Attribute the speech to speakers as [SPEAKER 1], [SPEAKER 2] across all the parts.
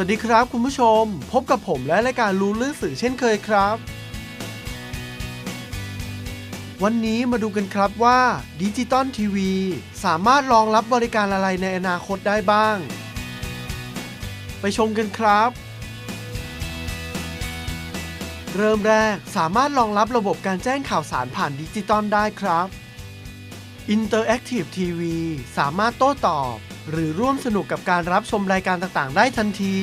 [SPEAKER 1] วัสดีครับคุณผู้ชม พบกับผมและรายการรู้เรื่องสื่อเช่นเคยครับ วันนี้มาดูกันครับว่าดิจิตอลทีวีสามารถรองรับบริการอะไรในอนาคตได้บ้าง ไปชมกันครับ เริ่มแรกสามารถรองรับระบบการแจ้งข่าวสารผ่านดิจิตอลได้ครับ Interactive TV สามารถโต้ตอบ หรือร่วมสนุกกับการรับชมรายการต่างๆ ได้ทันที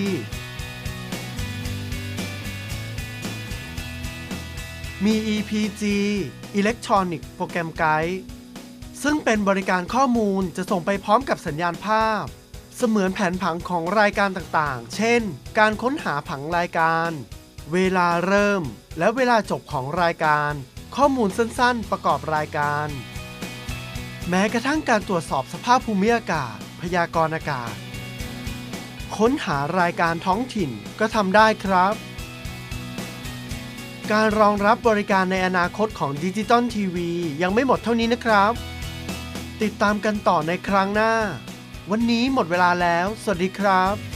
[SPEAKER 1] มี EPG Electronic Program Guide ซึ่งเป็นบริการข้อมูลจะส่งไปพร้อมกับสัญญาณภาพ เสมือนแผนผังของรายการต่างๆ เช่น การค้นหาผังรายการ เวลาเริ่ม และเวลาจบของรายการ ข้อมูลสั้นๆ ประกอบรายการ แม้กระทั่งการตรวจสอบสภาพภูมิอากาศ พยากรณ์อากาศ ค้นหารายการท้องถิ่นก็ทำได้ครับ การรองรับบริการในอนาคตของดิจิตอลทีวียังไม่หมดเท่านี้นะครับ ติดตามกันต่อในครั้งหน้า วันนี้หมดเวลาแล้ว สวัสดีครับ